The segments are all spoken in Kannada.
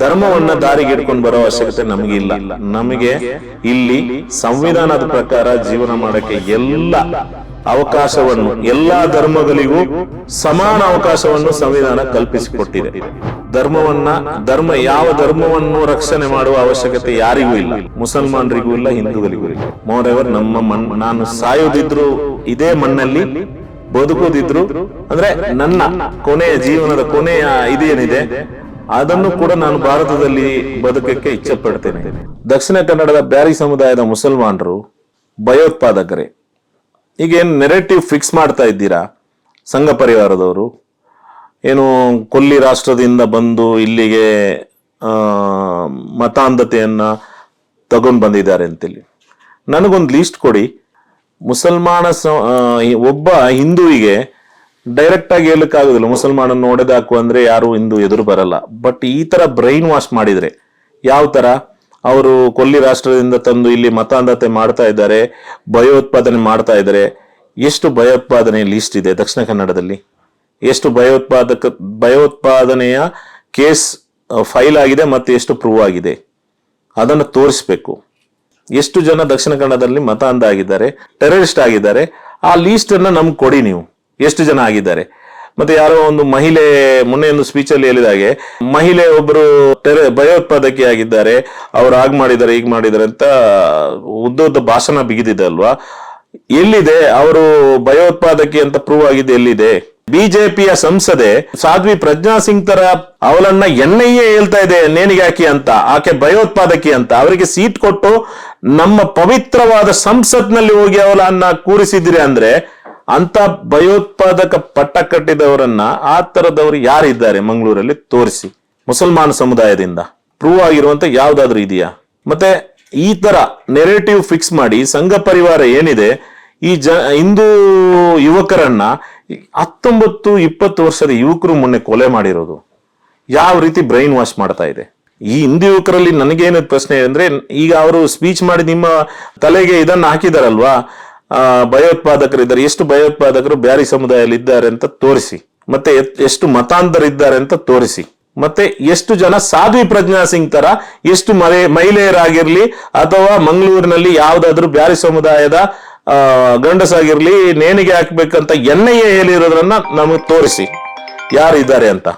ಧರ್ಮವನ್ನ ದಾರಿಗೆ ಇಟ್ಕೊಂಡು ಬರೋ ಅವಶ್ಯಕತೆ ನಮಗೆ ಇಲ್ಲ. ನಮಗೆ ಇಲ್ಲಿ ಸಂವಿಧಾನದ ಪ್ರಕಾರ ಜೀವನ ಮಾಡಕ್ಕೆ ಎಲ್ಲ ಅವಕಾಶವನ್ನು, ಎಲ್ಲಾ ಧರ್ಮಗಳಿಗೂ ಸಮಾನ ಅವಕಾಶವನ್ನು ಸಂವಿಧಾನ ಕಲ್ಪಿಸಿಕೊಟ್ಟಿದೆ. ಧರ್ಮವನ್ನ, ಧರ್ಮ ಯಾವ ಧರ್ಮವನ್ನು ರಕ್ಷಣೆ ಮಾಡುವ ಅವಶ್ಯಕತೆ ಯಾರಿಗೂ ಇಲ್ಲ. ಮುಸಲ್ಮಾನರಿಗೂ ಇಲ್ಲ, ಹಿಂದೂಗಳಿಗೂ ಇಲ್ಲ. ಮೋರೆವರ್ ನಮ್ಮ ಮಣ್ ನಾನು ಸಾಯೋದಿದ್ರು ಇದೇ ಮಣ್ಣಲ್ಲಿ ಬದುಕೋದಿದ್ರು ಅಂದ್ರೆ ನನ್ನ ಕೊನೆಯ ಜೀವನದ ಕೊನೆಯ ಇದೇನಿದೆ ಅದನ್ನು ಕೂಡ ನಾನು ಭಾರತದಲ್ಲಿ ಬದುಕಕ್ಕೆ ಇಚ್ಛೆ ಪಡ್ತೇನೆ ದಕ್ಷಿಣ ಕನ್ನಡದ ಬ್ಯಾರಿ ಸಮುದಾಯದ ಮುಸಲ್ಮಾನರು ಭಯೋತ್ಪಾದಕರೇ. ಈಗೇನು ನೆರೆಟಿವ್ ಫಿಕ್ಸ್ ಮಾಡ್ತಾ ಇದ್ದೀರಾ? ಸಂಘ ಪರಿವಾರದವರು. ಏನು ಕೊಲ್ಲಿ ರಾಷ್ಟ್ರದಿಂದ ಬಂದು ಇಲ್ಲಿಗೆ ಮತಾಂಧತೆಯನ್ನು ಮತಾಂಧತೆಯನ್ನ ತಗೊಂಡು ಬಂದಿದ್ದಾರೆ ಅಂತೇಳಿ. ನನಗೊಂದು ಲೀಸ್ಟ್ ಕೊಡಿ. ಮುಸಲ್ಮಾನ ಒಬ್ಬ ಹಿಂದೂವಿಗೆ ಡೈರೆಕ್ಟ್ ಆಗಿ ಹೇಳಕ್ಕಾಗೋದಿಲ್ಲ ಮುಸಲ್ಮಾನನ್ನು ನೋಡೋದಾಕು ಅಂದ್ರೆ ಯಾರು ಇಂದು ಎದುರು ಬರಲ್ಲ. ಬಟ್ ಈ ತರ ಬ್ರೈನ್ ವಾಶ್ ಮಾಡಿದ್ರೆ ಯಾವ ತರ? ಅವರು ಕೊಲ್ಲಿ ರಾಷ್ಟ್ರದಿಂದ ತಂದು ಇಲ್ಲಿ ಮತಾಂಧತೆ ಮಾಡ್ತಾ ಇದ್ದಾರೆ, ಭಯೋತ್ಪಾದನೆ ಮಾಡ್ತಾ ಇದ್ದಾರೆ. ಎಷ್ಟು ಭಯೋತ್ಪಾದನೆ ಲೀಸ್ಟ್ ಇದೆ ದಕ್ಷಿಣ ಕನ್ನಡದಲ್ಲಿ? ಎಷ್ಟು ಭಯೋತ್ಪಾದಕ, ಭಯೋತ್ಪಾದನೆಯ ಕೇಸ್ ಫೈಲ್ ಆಗಿದೆ ಮತ್ತೆ ಎಷ್ಟು ಪ್ರೂವ್ ಆಗಿದೆ? ಅದನ್ನು ತೋರಿಸ್ಬೇಕು. ಎಷ್ಟು ಜನ ದಕ್ಷಿಣ ಕನ್ನಡದಲ್ಲಿ ಮತಾಂಧ ಆಗಿದ್ದಾರೆ ಟೆರರಿಸ್ಟ್ ಆಗಿದ್ದಾರೆ, ಆ ಲೀಸ್ಟ್ ಅನ್ನ ನಮ್ಗೆ ಕೊಡಿ ನೀವು. ಎಷ್ಟು ಜನ ಆಗಿದ್ದಾರೆ. ಮತ್ತೆ ಯಾರೋ ಒಂದು ಮಹಿಳೆ ಮೊನ್ನೆ ಒಂದು ಸ್ಪೀಚ್ ಅಲ್ಲಿ ಹೇಳಿದಾಗೆ ಮಹಿಳೆ ಒಬ್ಬರು ತೆರೆ ಭಯೋತ್ಪಾದಕಿ ಆಗಿದ್ದಾರೆ ಅವ್ರು ಹಾಗ್ ಮಾಡಿದ್ದಾರೆ ಈಗ ಮಾಡಿದ್ದಾರೆ ಅಂತ ಉದ್ದ ಭಾಷಣ ಬಿಗಿದಿದೆ ಅಲ್ವಾ? ಎಲ್ಲಿದೆ? ಅವರು ಭಯೋತ್ಪಾದಕಿ ಅಂತ ಪ್ರೂವ್ ಆಗಿದೆ ಎಲ್ಲಿದೆ? ಬಿಜೆಪಿಯ ಸಂಸದೆ ಸಾಧ್ವಿ ಪ್ರಜ್ಞಾ ಸಿಂಗ್ ತರ ಅವಳನ್ನ ಎನ್ಐಎ ಹೇಳ್ತಾ ಇದೆ, ನೇಣಿಗೆ ಹಾಕಿ ಅಂತ, ಆಕೆ ಭಯೋತ್ಪಾದಕಿ ಅಂತ. ಅವರಿಗೆ ಸೀಟ್ ಕೊಟ್ಟು ನಮ್ಮ ಪವಿತ್ರವಾದ ಸಂಸತ್ನಲ್ಲಿ ಹೋಗಿ ಅವಳನ್ನ ಕೂರಿಸಿದಿರಿ ಅಂದ್ರೆ ಅಂತ ಭಯೋತ್ಪಾದಕ ಪಟ್ಟ ಕಟ್ಟಿದವರನ್ನ ಆ ತರದವರು ಯಾರಿದ್ದಾರೆ ಮಂಗಳೂರಲ್ಲಿ? ತೋರಿಸಿ. ಮುಸಲ್ಮಾನ ಸಮುದಾಯದಿಂದ. ಪ್ರೂವ್ ಆಗಿರುವಂತ ಯಾವ್ದಾದ್ರು ಇದೆಯಾ? ಮತ್ತೆ ಈ ತರ ನೆರೇಟಿವ್ ಫಿಕ್ಸ್ ಮಾಡಿ ಸಂಘ ಪರಿವಾರ ಏನಿದೆ, ಈ ಜ, ಹಿಂದೂ ಯುವಕರನ್ನ ಹತ್ತೊಂಬತ್ತು ಇಪ್ಪತ್ತು ವರ್ಷದ ಯುವಕರು ಮೊನ್ನೆ ಕೊಲೆ ಮಾಡಿರೋದು. ಯಾವ ರೀತಿ ಬ್ರೈನ್ ವಾಶ್ ಮಾಡ್ತಾ ಇದೆ? ಈ ಹಿಂದೂ ಯುವಕರಲ್ಲಿ ನನಗೇನು ಪ್ರಶ್ನೆ ಅಂದ್ರೆ, ಈಗ ಅವರು ಸ್ಪೀಚ್ ಮಾಡಿ ನಿಮ್ಮ ತಲೆಗೆ ಇದನ್ನ ಹಾಕಿದಾರಲ್ವಾ? ಭಯೋತ್ಪಾದಕರಿದ್ದಾರೆ. ಎಷ್ಟು ಭಯೋತ್ಪಾದಕರು ಬ್ಯಾರಿ ಸಮುದಾಯದಲ್ಲಿ ಇದ್ದಾರೆ ಅಂತ ತೋರಿಸಿ. ಮತ್ತೆ ಎಷ್ಟು ಮತಾಂತರಿದ್ದಾರೆ ಅಂತ ತೋರಿಸಿ. ಮತ್ತೆ ಎಷ್ಟು ಜನ ಸಾಧ್ವಿ ಪ್ರಜ್ಞಾ ಸಿಂಗ್ ತರ, ಎಷ್ಟು ಮಹಿ ಮಹಿಳೆಯರಾಗಿರ್ಲಿ ಅಥವಾ ಮಂಗಳೂರಿನಲ್ಲಿ ಯಾವ್ದಾದ್ರು ಬ್ಯಾರಿ ಸಮುದಾಯದ ಗಂಡಸಾಗಿರ್ಲಿ ನೇಣಿಗೆ ಹಾಕ್ಬೇಕಂತ ಎನ್ಐಎ ಹೇಳಿರೋದ್ರನ್ನ ನಮಗೆ ತೋರಿಸಿ. ಯಾರಿದ್ದಾರೆ ಅಂತ?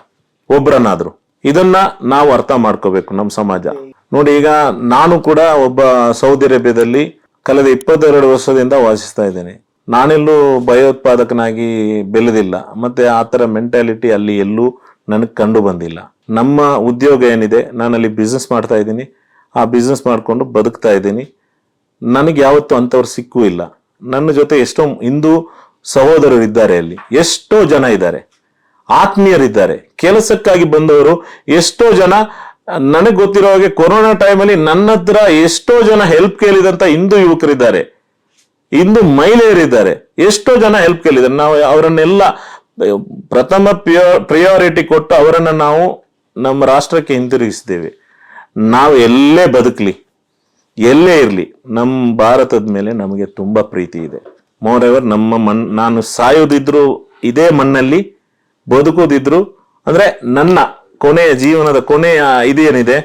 ಒಬ್ರನ್ನಾದ್ರು. ಇದನ್ನ ನಾವು ಅರ್ಥ ಮಾಡ್ಕೋಬೇಕು ನಮ್ಮ ಸಮಾಜ. ನೋಡಿ, ಈಗ ನಾನು ಕೂಡ ಒಬ್ಬ ಸೌದಿ ಅರೇಬಿಯಾದಲ್ಲಿ ಕಳೆದ ಇಪ್ಪತ್ತೆರಡು ವರ್ಷದಿಂದ ವಾಸಿಸ್ತಾ ಇದ್ದೇನೆ. ನಾನೆಲ್ಲೂ ಭಯೋತ್ಪಾದಕನಾಗಿ ಬೆಳೆದಿಲ್ಲ. ಮತ್ತೆ ಆ ಥರ ಮೆಂಟಾಲಿಟಿ ಅಲ್ಲಿ ಎಲ್ಲೂ ನನಗೆ ಕಂಡು ಬಂದಿಲ್ಲ. ನಮ್ಮ ಉದ್ಯೋಗ ಏನಿದೆ, ನಾನಲ್ಲಿ ಬಿಸ್ನೆಸ್ ಮಾಡ್ತಾ ಇದ್ದೀನಿ. ಆ ಬಿಸ್ನೆಸ್ ಮಾಡಿಕೊಂಡು ಬದುಕ್ತಾ ಇದ್ದೀನಿ. ನನಗೆ ಯಾವತ್ತೂ ಅಂಥವ್ರು ಸಿಕ್ಕೂ ಇಲ್ಲ. ನನ್ನ ಜೊತೆ ಎಷ್ಟೋ ಹಿಂದೂ ಸಹೋದರರು ಇದ್ದಾರೆ ಅಲ್ಲಿ. ಎಷ್ಟೋ ಜನ ಇದ್ದಾರೆ. ಆತ್ಮೀಯರಿದ್ದಾರೆ. ಕೆಲಸಕ್ಕಾಗಿ ಬಂದವರು ಎಷ್ಟೋ ಜನ ನನಗೆ ಗೊತ್ತಿರೋ ಹಾಗೆ ಕೊರೋನಾ ಟೈಮಲ್ಲಿ ನನ್ನ ಹತ್ರ ಎಷ್ಟೋ ಜನ ಹೆಲ್ಪ್ ಕೇಳಿದಂತ ಹಿಂದೂ ಯುವಕರಿದ್ದಾರೆ. ಇಂದು ಮಹಿಳೆಯರಿದ್ದಾರೆ. ಎಷ್ಟೋ ಜನ ಹೆಲ್ಪ್ ಕೇಳಿದ್ದಾರೆ. ನಾವು ಅವರನ್ನೆಲ್ಲ, ಪ್ರಥಮ ಪ್ರಿಯಾರಿಟಿ ಕೊಟ್ಟು ಅವರನ್ನ ನಾವು ನಮ್ಮ ರಾಷ್ಟ್ರಕ್ಕೆ ಹಿಂತಿರುಗಿಸಿದ್ದೇವೆ. ನಾವು ಎಲ್ಲೇ ಬದುಕಲಿ, ಎಲ್ಲೇ ಇರಲಿ ನಮ್ಮ ಭಾರತದ ಮೇಲೆ ನಮಗೆ ತುಂಬ ಪ್ರೀತಿ ಇದೆ. ಮೋರ್ ಎವರ್ ನಮ್ಮ ಮಣ್ ನಾನು ಸಾಯೋದಿದ್ರು ಇದೇ ಮಣ್ಣಲ್ಲಿ, ಬದುಕೋದಿದ್ರು, ಅಂದ್ರೆ ನನ್ನ ಕೊನೆಯ ಜೀವನದ ಕೊನೆಯ ಇದೇನಿದೆ,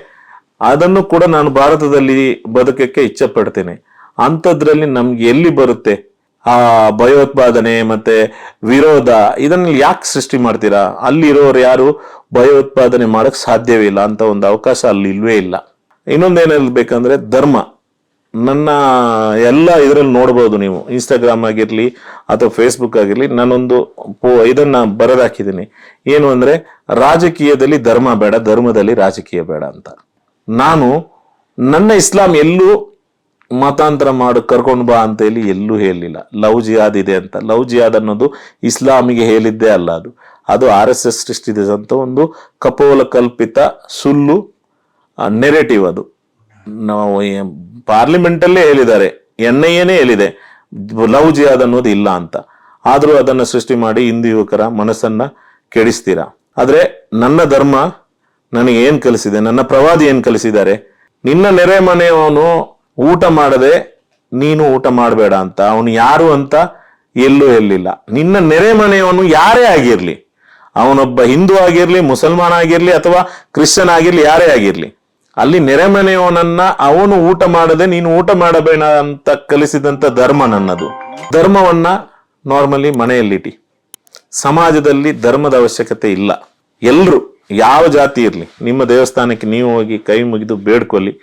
ಅದನ್ನು ಕೂಡ ನಾನು ಭಾರತದಲ್ಲಿ ಬದುಕಕ್ಕೆ ಇಚ್ಛೆ ಪಡ್ತೇನೆ ಅಂಥದ್ರಲ್ಲಿ ನಮ್ಗೆ ಎಲ್ಲಿ ಬರುತ್ತೆ? ಆ ಭಯೋತ್ಪಾದನೆ ಮತ್ತೆ ವಿರೋಧ ಇದನ್ನ ಯಾಕೆ ಸೃಷ್ಟಿ ಮಾಡ್ತೀರಾ? ಅಲ್ಲಿರೋರು ಯಾರು ಭಯೋತ್ಪಾದನೆ ಮಾಡಕ್ ಸಾಧ್ಯವೇ ಇಲ್ಲ ಅಂತ ಒಂದು ಅವಕಾಶ ಅಲ್ಲಿ ಇಲ್ವೇ ಇಲ್ಲ. ಇನ್ನೊಂದೇನಲ್ಲಿ ಬೇಕಂದ್ರೆ ಧರ್ಮ. ನನ್ನ ಎಲ್ಲ ಇದರಲ್ಲಿ ನೋಡ್ಬೋದು ನೀವು. ಇನ್ಸ್ಟಾಗ್ರಾಮ್ ಆಗಿರಲಿ ಅಥವಾ ಫೇಸ್ಬುಕ್ ಆಗಿರಲಿ ನಾನೊಂದು ಪೋ- ಇದನ್ನ ಬರೆದಾಕಿದ್ದೀನಿ. ಏನು ಅಂದ್ರೆ, ರಾಜಕೀಯದಲ್ಲಿ ಧರ್ಮ ಬೇಡ, ಧರ್ಮದಲ್ಲಿ ರಾಜಕೀಯ ಬೇಡ ಅಂತ. ನಾನು ನನ್ನ ಇಸ್ಲಾಂ ಎಲ್ಲೂ ಮತಾಂತರ ಮಾಡು, ಕರ್ಕೊಂಡು ಬಾ ಅಂತ ಹೇಳಿ ಎಲ್ಲೂ ಹೇಳಿಲ್ಲ ಲವ್ ಜಿಯಾದ್ ಇದೆ ಅಂತ. ಲವ್ ಜಿಯಾದ್ ಅನ್ನೋದು ಇಸ್ಲಾಮಿಗೆ ಹೇಳಿದ್ದೇ ಅಲ್ಲ ಅದು. ಅದು ಆರ್ ಎಸ್ ಎಸ್ ಸೃಷ್ಟಿಸಿದಂತ ಒಂದು ಕಪೋಲ ಕಲ್ಪಿತ ಸುಳ್ಳು ನೆರೆಟಿವ್ ಅದು. ನಾವು ಪಾರ್ಲಿಮೆಂಟ್ ಅಲ್ಲೇ ಹೇಳಿದ್ದಾರೆ ಎನ್ ಐ ಎನೇ ಹೇಳಿದೆ ಲವ್ ಜಿಹಾದ್ ಅನ್ನೋದು ಇಲ್ಲ ಅಂತ. ಆದರೂ ಅದನ್ನು ಸೃಷ್ಟಿ ಮಾಡಿ ಹಿಂದೂ ಯುವಕರ ಮನಸ್ಸನ್ನ ಕೆಡಿಸ್ತೀರಾ? ಆದರೆ ನನ್ನ ಧರ್ಮ ನನಗೆ ಏನ್ ಕಲಿಸಿದೆ, ನನ್ನ ಪ್ರವಾದಿ ಏನ್ ಕಲಿಸಿದ್ದಾರೆ? ನಿನ್ನ ನೆರೆ ಮನೆಯವನು ಊಟ ಮಾಡದೆ ನೀನು ಊಟ ಮಾಡಬೇಡ ಅಂತ, ಅವನು ಯಾರು ಅಂತ ಎಲ್ಲೂ ಎಲ್ಲಿಲ್ಲ ನಿನ್ನ ನೆರೆ ಮನೆಯವನು ಯಾರೇ ಆಗಿರಲಿ, ಅವನೊಬ್ಬ ಹಿಂದೂ ಆಗಿರಲಿ, ಮುಸಲ್ಮಾನ್ ಆಗಿರಲಿ ಅಥವಾ ಕ್ರಿಶ್ಚಿಯನ್ ಆಗಿರಲಿ, ಯಾರೇ ಆಗಿರ್ಲಿ ಅಲ್ಲಿ ನೆರೆಮನೆಯವನನ್ನ ಅವನು ಊಟ ಮಾಡದೆ ನೀನು ಊಟ ಮಾಡಬೇಡ ಅಂತ ಕಲಿಸಿದಂತ ಧರ್ಮ ನನ್ನದು. ಧರ್ಮವನ್ನ ನಾರ್ಮಲಿ ಮನೆಯಲ್ಲಿಟಿ ಸಮಾಜದಲ್ಲಿ ಧರ್ಮದ ಅವಶ್ಯಕತೆ ಇಲ್ಲ. ಎಲ್ರು, ಯಾವ ಜಾತಿ ಇರಲಿ, ನಿಮ್ಮ ದೇವಸ್ಥಾನಕ್ಕೆ ನೀವು ಹೋಗಿ ಕೈ ಮುಗಿದು ಬೇಡ್ಕೊಳ್ಳಿ.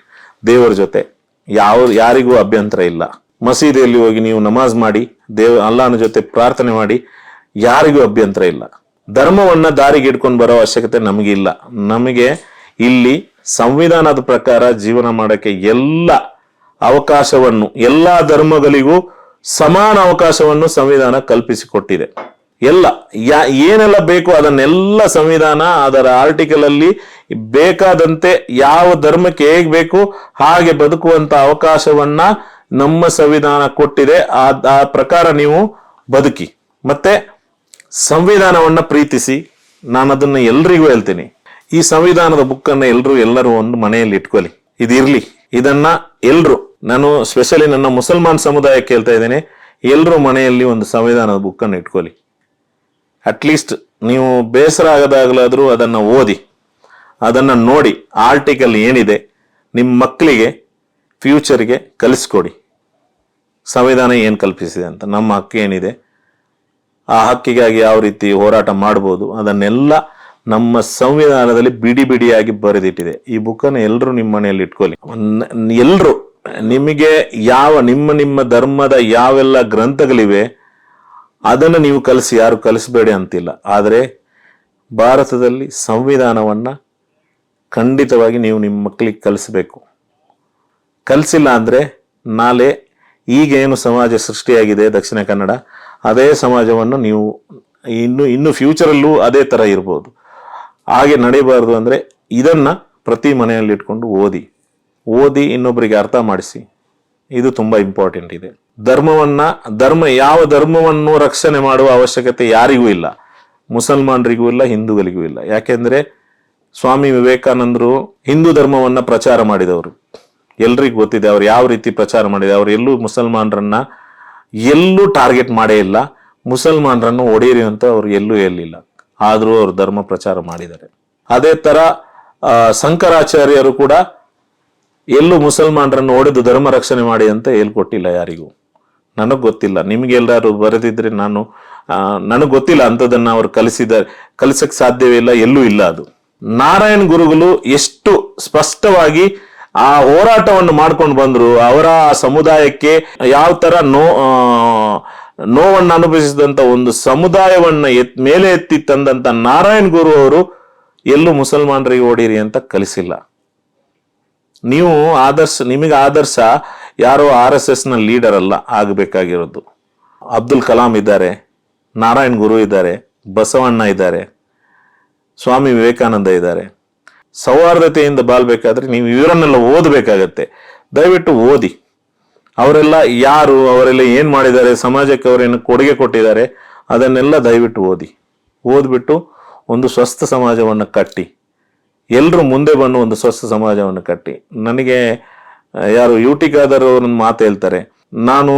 ದೇವರ ಜೊತೆ ಯಾವ, ಯಾರಿಗೂ ಅಭ್ಯಂತರ ಇಲ್ಲ. ಮಸೀದಿಯಲ್ಲಿ ಹೋಗಿ ನೀವು ನಮಾಜ್ ಮಾಡಿ, ದೇವ ಅಲ್ಲಾನ ಜೊತೆ ಪ್ರಾರ್ಥನೆ ಮಾಡಿ, ಯಾರಿಗೂ ಅಭ್ಯಂತರ ಇಲ್ಲ. ಧರ್ಮವನ್ನ ದಾರಿಗೆ ಇಟ್ಕೊಂಡು ಬರೋ ಅವಶ್ಯಕತೆ ನಮಗಿಲ್ಲ. ನಮಗೆ ಇಲ್ಲಿ ಸಂವಿಧಾನದ ಪ್ರಕಾರ ಜೀವನ ಮಾಡಕ್ಕೆ ಎಲ್ಲ ಅವಕಾಶವನ್ನು, ಎಲ್ಲ ಧರ್ಮಗಳಿಗೂ ಸಮಾನ ಅವಕಾಶವನ್ನು ಸಂವಿಧಾನ ಕಲ್ಪಿಸಿಕೊಟ್ಟಿದೆ. ಎಲ್ಲ, ಯಾ, ಏನೆಲ್ಲ ಬೇಕು ಅದನ್ನೆಲ್ಲ ಸಂವಿಧಾನ ಅದರ ಆರ್ಟಿಕಲ್ ಅಲ್ಲಿ ಬೇಕಾದಂತೆ ಯಾವ ಧರ್ಮಕ್ಕೆ ಹೇಗ್ ಬೇಕು ಹಾಗೆ ಬದುಕುವಂತ ಅವಕಾಶವನ್ನ ನಮ್ಮ ಸಂವಿಧಾನ ಕೊಟ್ಟಿದೆ. ಆ ಆ ಪ್ರಕಾರ ನೀವು ಬದುಕಿ. ಮತ್ತೆ ಸಂವಿಧಾನವನ್ನ ಪ್ರೀತಿಸಿ ನಾನು ಅದನ್ನ ಎಲ್ರಿಗೂ ಹೇಳ್ತೀನಿ. ಈ ಸಂವಿಧಾನದ ಬುಕ್ ಅನ್ನ ಎಲ್ರು ಎಲ್ಲರೂ ಒಂದು ಮನೆಯಲ್ಲಿ ಇಟ್ಕೊಳ್ಳಿ ಇದಿರ್ಲಿ. ಇದನ್ನ ಎಲ್ರು, ನಾನು ಸ್ಪೆಷಲಿ ನನ್ನ ಮುಸಲ್ಮಾನ್ ಸಮುದಾಯಕ್ಕೆ ಹೇಳ್ತಾ ಇದ್ದೇನೆ ಎಲ್ಲರೂ ಮನೆಯಲ್ಲಿ ಒಂದು ಸಂವಿಧಾನದ ಬುಕ್ ಅನ್ನು ಇಟ್ಕೊಳ್ಳಿ ಅಟ್ಲೀಸ್ಟ್ ನೀವು ಬೇಸರ ಆಗದಾಗಲಾದರೂ ಅದನ್ನ ಓದಿ, ಅದನ್ನ ನೋಡಿ ಆರ್ಟಿಕಲ್ ಏನಿದೆ ನಿಮ್ಮ ಮಕ್ಕಳಿಗೆ ಫ್ಯೂಚರ್ಗೆ ಕಲಿಸ್ಕೊಡಿ. ಸಂವಿಧಾನ ಏನು ಕಲ್ಪಿಸಿದೆ ಅಂತ, ನಮ್ಮ ಹಕ್ಕು ಏನಿದೆ, ಆ ಹಕ್ಕಿಗಾಗಿ ಯಾವ ರೀತಿ ಹೋರಾಟ ಮಾಡ್ಬೋದು, ಅದನ್ನೆಲ್ಲ ನಮ್ಮ ಸಂವಿಧಾನದಲ್ಲಿ ಬಿಡಿ ಬಿಡಿಯಾಗಿ ಬರೆದಿಟ್ಟಿದೆ. ಈ ಬುಕ್ಕನ್ನು ಎಲ್ಲರೂ ನಿಮ್ಮ ಮನೆಯಲ್ಲಿ ಇಟ್ಕೊಳ್ಳಿ. ಎಲ್ಲರೂ ನಿಮಗೆ ಯಾವ, ನಿಮ್ಮ ನಿಮ್ಮ ಧರ್ಮದ ಯಾವೆಲ್ಲ ಗ್ರಂಥಗಳಿವೆ, ಅದನ್ನು ನೀವು ಕಲಿಸಿ, ಯಾರು ಕಲಿಸಬೇಡಿ ಅಂತಿಲ್ಲ. ಆದರೆ ಭಾರತದಲ್ಲಿ ಸಂವಿಧಾನವನ್ನು ಖಂಡಿತವಾಗಿ ನೀವು ನಿಮ್ಮ ಮಕ್ಕಳಿಗೆ ಕಲಿಸಬೇಕು. ಕಲಿಸಿಲ್ಲ ಅಂದರೆ ನಾಳೆ ಈಗೇನು ಸಮಾಜ ಸೃಷ್ಟಿಯಾಗಿದೆ ದಕ್ಷಿಣ ಕನ್ನಡ, ಅದೇ ಸಮಾಜವನ್ನು ನೀವು ಇನ್ನು ಇನ್ನು ಫ್ಯೂಚರಲ್ಲೂ ಅದೇ ಥರ ಇರ್ಬೋದು. ಹಾಗೆ ನಡೀಬಾರ್ದು ಅಂದ್ರೆ ಇದನ್ನ ಪ್ರತಿ ಮನೆಯಲ್ಲಿ ಇಟ್ಕೊಂಡು ಓದಿ. ಓದಿ ಇನ್ನೊಬ್ಬರಿಗೆ ಅರ್ಥ ಮಾಡಿಸಿ. ಇದು ತುಂಬಾ ಇಂಪಾರ್ಟೆಂಟ್ ಇದೆ. ಧರ್ಮವನ್ನ, ಧರ್ಮ ಯಾವ ಧರ್ಮವನ್ನು ರಕ್ಷಣೆ ಮಾಡುವ ಅವಶ್ಯಕತೆ ಯಾರಿಗೂ ಇಲ್ಲ. ಮುಸಲ್ಮಾನರಿಗೂ ಇಲ್ಲ, ಹಿಂದೂಗಳಿಗೂ ಇಲ್ಲ. ಯಾಕೆಂದ್ರೆ ಸ್ವಾಮಿ ವಿವೇಕಾನಂದರು ಹಿಂದೂ ಧರ್ಮವನ್ನ ಪ್ರಚಾರ ಮಾಡಿದವರು. ಎಲ್ರಿಗೂ ಗೊತ್ತಿದೆ ಅವ್ರು ಯಾವ ರೀತಿ ಪ್ರಚಾರ ಮಾಡಿದೆ ಅವ್ರು ಎಲ್ಲೂ ಮುಸಲ್ಮಾನರನ್ನ ಎಲ್ಲೂ ಟಾರ್ಗೆಟ್ ಮಾಡೇ ಇಲ್ಲ. ಮುಸಲ್ಮಾನರನ್ನು ಒಡೆಯಿರಿ ಅಂತ ಅವ್ರು ಎಲ್ಲೂ ಹೇಳಿಲ್ಲ ಆದರೂ ಅವರು ಧರ್ಮ ಪ್ರಚಾರ ಮಾಡಿದ್ದಾರೆ. ಅದೇ ತರ ಶಂಕರಾಚಾರ್ಯರು ಕೂಡ ಎಲ್ಲೂ ಮುಸಲ್ಮಾನರನ್ನು ಒಡೆದು ಧರ್ಮ ರಕ್ಷಣೆ ಮಾಡಿ ಅಂತ ಹೇಳ್ಕೊಟ್ಟಿಲ್ಲ ಯಾರಿಗೂ. ನನಗೆ ಗೊತ್ತಿಲ್ಲ. ನಿಮ್ಗೆ ಎಲ್ಲರೂ ಬರೆದಿದ್ರೆ ನಾನು ನನಗೆ ಗೊತ್ತಿಲ್ಲ ಅಂಥದ್ದನ್ನ ಅವ್ರು ಕಲಿಸಿದ, ಕಲಿಸಕ್ ಸಾಧ್ಯವೇ ಇಲ್ಲ, ಎಲ್ಲೂ ಇಲ್ಲ ಅದು. ನಾರಾಯಣ ಗುರುಗಳು ಎಷ್ಟು ಸ್ಪಷ್ಟವಾಗಿ ಆ ಹೋರಾಟವನ್ನು ಮಾಡ್ಕೊಂಡು ಬಂದ್ರು, ಅವರ ಸಮುದಾಯಕ್ಕೆ ಯಾವ ತರ ನೋ ನೋವನ್ನು ಅನುಭವಿಸಿದಂತ ಒಂದು ಸಮುದಾಯವನ್ನ ಎತ್, ಮೇಲೆ ಎತ್ತಿ ತಂದಂತ ನಾರಾಯಣ್ ಗುರು ಅವರು ಎಲ್ಲೂ ಮುಸಲ್ಮಾನರಿಗೆ ಓಡಿರಿ ಅಂತ ಕಲಿಸಿಲ್ಲ. ನೀವು ಆದರ್ಶ, ನಿಮಗೆ ಆದರ್ಶ ಯಾರೋ ಆರ್ ಎಸ್ ಎಸ್ನ ಲೀಡರ್ ಅಲ್ಲ, ಆಗಬೇಕಾಗಿರೋದು. ಅಬ್ದುಲ್ ಕಲಾಂ ಇದ್ದಾರೆ, ನಾರಾಯಣ್ ಗುರು ಇದ್ದಾರೆ, ಬಸವಣ್ಣ ಇದ್ದಾರೆ, ಸ್ವಾಮಿ ವಿವೇಕಾನಂದ ಇದ್ದಾರೆ. ಸೌಹಾರ್ದತೆಯಿಂದ ಬಾಳ್ಬೇಕಾದ್ರೆ ನೀವು ಇವರನ್ನೆಲ್ಲ ಓದಬೇಕಾಗತ್ತೆ. ದಯವಿಟ್ಟು ಓದಿ. ಅವರೆಲ್ಲ ಯಾರು, ಅವರೆಲ್ಲ ಏನು ಮಾಡಿದ್ದಾರೆ, ಸಮಾಜಕ್ಕೆ ಅವರೇನು ಕೊಡುಗೆ ಕೊಟ್ಟಿದ್ದಾರೆ, ಅದನ್ನೆಲ್ಲ ದಯವಿಟ್ಟು ಓದಿ. ಓದ್ಬಿಟ್ಟು ಒಂದು ಸ್ವಸ್ಥ ಸಮಾಜವನ್ನು ಕಟ್ಟಿ. ಎಲ್ಲರೂ ಮುಂದೆ ಬಂದು ಒಂದು ಸ್ವಸ್ಥ ಸಮಾಜವನ್ನು ಕಟ್ಟಿ. ನನಗೆ, ಯಾರು ಯುಟಿಕಾದರು ನನ್ನ ಮಾತು ಹೇಳ್ತಾರೆ, ನಾನು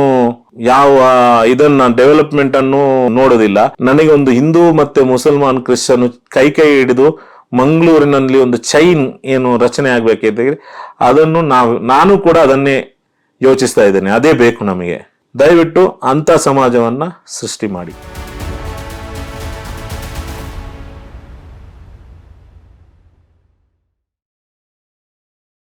ಯಾವ ಇದನ್ನ ಡೆವಲಪ್ಮೆಂಟ್ ಅನ್ನು ನೋಡೋದಿಲ್ಲ. ನನಗೆ ಒಂದು ಹಿಂದೂ ಮತ್ತೆ ಮುಸಲ್ಮಾನ್, ಕ್ರಿಶ್ಚಿಯನ್ ಕೈ ಕೈ ಹಿಡಿದು ಮಂಗಳೂರಿನಲ್ಲಿ ಒಂದು ಚೈನ್ ಏನು ರಚನೆ ಆಗ್ಬೇಕಿದ್ರೆ ಅದನ್ನು ನಾವು, ನಾನು ಕೂಡ ಅದನ್ನೇ ಯೋಚಿಸ್ತಾ ಇದ್ದೇನೆ. ಅದೇ ಬೇಕು ನಮಗೆ. ದಯವಿಟ್ಟು ಅಂಥ ಸಮಾಜವನ್ನು ಸೃಷ್ಟಿ ಮಾಡಿ.